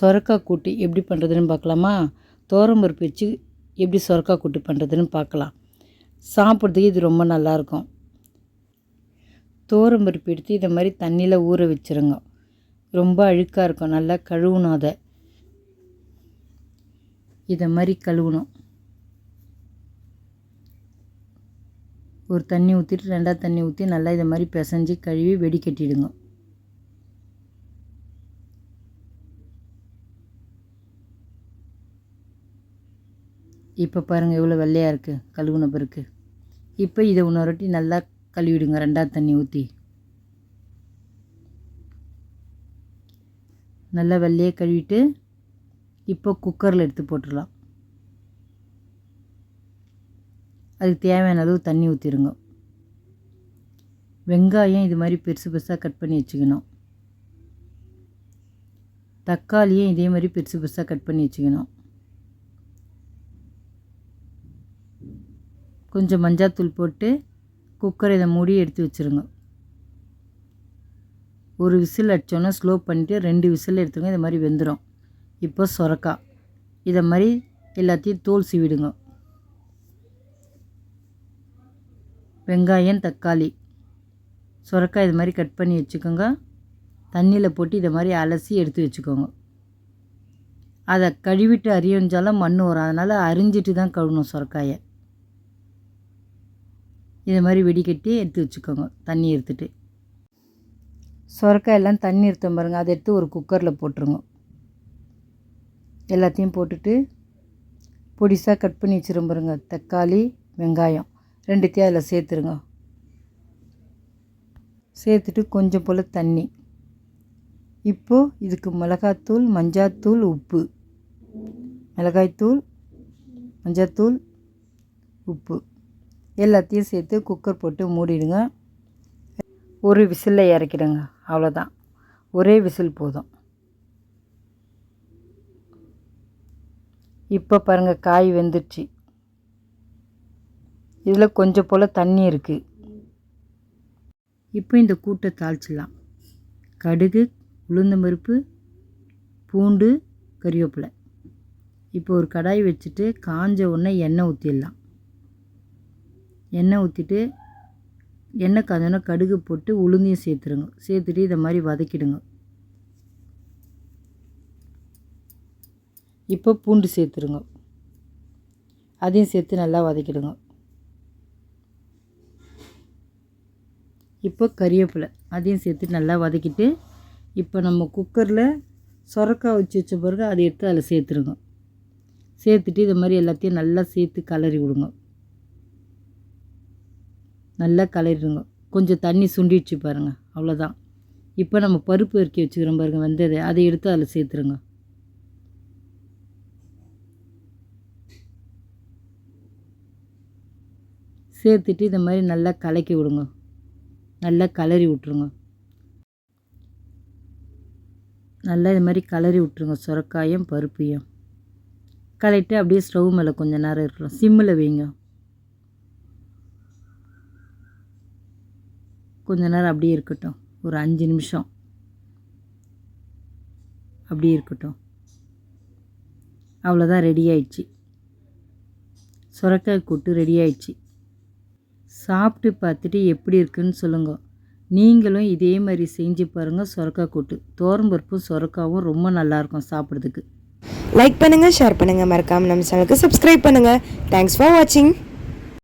சொரக்காய் கூட்டு எப்படி பண்ணுறதுன்னு பார்க்கலாமா? பருப்பு வச்சு எப்படி சொரக்காய் கூட்டு பண்ணுறதுன்னு பார்க்கலாம். சாப்பிட்றதுக்கு இது ரொம்ப நல்லாயிருக்கும். பருப்பு எடுத்து இதை மாதிரி தண்ணியில் ஊற வச்சுருங்க. ரொம்ப அழுக்காக இருக்கும். நல்லா கழுவணும் அதை. இதை மாதிரி கழுவணும். ஒரு தண்ணி ஊற்றிட்டு ரெண்டாவது தண்ணி ஊற்றி நல்லா இதை மாதிரி பிசைஞ்சு கழுவி வெடி இப்போ பாருங்கள் எவ்வளோ வெள்ளையாக இருக்குது கழுவுன பிறகு. இப்போ இதை இன்னொரு வாட்டி நல்லா கழுவிடுங்க ரெண்டாவது தண்ணி ஊற்றி நல்லா வெள்ளையே கழுவிட்டு இப்போ குக்கரில் எடுத்து போட்டுடலாம். அதுக்கு தேவையான அளவு தண்ணி ஊற்றிடுங்க வெங்காயம் இது மாதிரி பெருசு பெருசாக கட் பண்ணி வச்சுக்கணும். தக்காளியும் இதே மாதிரி பெருசு பெருசாக கட் பண்ணி வச்சுக்கணும். கொஞ்சம் மஞ்சாத்தூள் போட்டு குக்கரை இதை மூடி எடுத்து வச்சுருங்க. ஒரு விசில் அடித்தோன்னா ஸ்லோ பண்ணிவிட்டு ரெண்டு விசில் எடுத்துங்க இது மாதிரி வெந்துடும் இப்போ சொரக்கா. இதை மாதிரி எல்லாத்தையும் தோல் சீவிடுங்க. வெங்காயம் தக்காளி. சுரக்காய் இது மாதிரி கட் பண்ணி வச்சுக்கோங்க. தண்ணியில் போட்டு இதை மாதிரி அலசி எடுத்து வச்சுக்கோங்க. அதை கழுவிட்டு அரியஞ்சாலும் மண் வரும். அதனால் அரிஞ்சிட்டு தான் கழுவணும் சுரக்காயை. இதை மாதிரி வெடிக்கட்டி எடுத்து வச்சுக்கோங்க. தண்ணி எடுத்துட்டு. சுரக்காய் எல்லாம் தண்ணி எடுத்தோம் பாருங்கள் அதை எடுத்து ஒரு குக்கரில் போட்டுருங்க. எல்லாத்தையும் போட்டுட்டு பொடிசாக கட் பண்ணி வச்சுரும் பாருங்க. தக்காளி வெங்காயம் ரெண்டுத்தையும் அதில் சேர்த்துருங்க. சேர்த்துட்டு கொஞ்சம் போல் தண்ணி. இப்போது இதுக்கு மிளகாத்தூள் மஞ்சாத்தூள் உப்பு. மிளகாய்த்தூள் மஞ்சாத்தூள் உப்பு. எல்லாத்தையும் சேர்த்து குக்கர் போட்டு மூடிடுங்க. ஒரு விசிலில் இறக்கிடுங்க. அவ்வளோதான் ஒரே விசில் போதும். இப்போ பாருங்கள் காய் வெந்துடுச்சு. இதில் கொஞ்சம் போல் தண்ணி இருக்குது இப்போ இந்த கூட்டை தாளிச்சிடலாம். கடுகு உளுந்தம்பருப்பு பூண்டு கறிவேப்பிலை. இப்போ ஒரு கடாய் வச்சுட்டு காஞ்ச உடனே எண்ணெய் ஊற்றிடலாம் எண்ணெய் ஊற்றிட்டு எண்ணெய் காஞ்சோன்னா கடுகு போட்டு உளுந்தையும் சேர்த்துருங்க. சேர்த்துட்டு இதை மாதிரி வதக்கிடுங்க. இப்போ பூண்டு சேர்த்துருங்க. அதையும் சேர்த்து நல்லா வதக்கிடுங்க. இப்போ கறிவேப்பிலை அதையும் சேர்த்து நல்லா வதக்கிட்டு இப்போ நம்ம குக்கரில் சொரக்காய் வச்சு வச்ச பிறகு அதை எடுத்து அதில் சேர்த்துருங்க. சேர்த்துட்டு இது மாதிரி எல்லாத்தையும் நல்லா சேர்த்து கலரி விடுங்க. நல்லா கலரிடுங்க கொஞ்சம் தண்ணி சுண்டிடுச்சு பாருங்கள் அவ்வளோதான் இப்போ நம்ம பருப்பு இறக்கி வச்சுக்கிறோம் பாருங்கள் வந்தது. அதை எடுத்து அதில் சேர்த்துருங்க. சேர்த்துட்டு இந்த மாதிரி நல்லா கலக்கி விடுங்க. நல்லா கலரி விட்ருங்க நல்லா இது மாதிரி கலரி விட்ருங்க சுரக்காயும் பருப்பையும். கலக்கிட்டு அப்படியே ஸ்டவ் மேலே கொஞ்சம் நேரம் இருக்கணும் சிம்மில் வைங்க. கொஞ்ச நேரம் அப்படியே இருக்கட்டும். ஒரு அஞ்சு நிமிஷம். அப்படியே இருக்கட்டும். அவ்வளோதான் ரெடி ஆயிடுச்சு. சுரக்காய் கூட்டு ரெடி ஆயிடுச்சு. சாப்பிட்டு பார்த்துட்டு எப்படி இருக்குன்னு சொல்லுங்க. நீங்களும் இதே மாதிரி செஞ்சு பாருங்கள் சுரக்காய் கூட்டு. தோரம்பருப்பும் சுரக்காவும் ரொம்ப நல்லாயிருக்கும் சாப்பிட்றதுக்கு. லைக் பண்ணுங்கள் ஷேர் பண்ணுங்கள் மறக்காமல் நம்ம சேனலுக்கு சப்ஸ்கிரைப் பண்ணுங்கள் தேங்க்ஸ் ஃபார் வாட்சிங்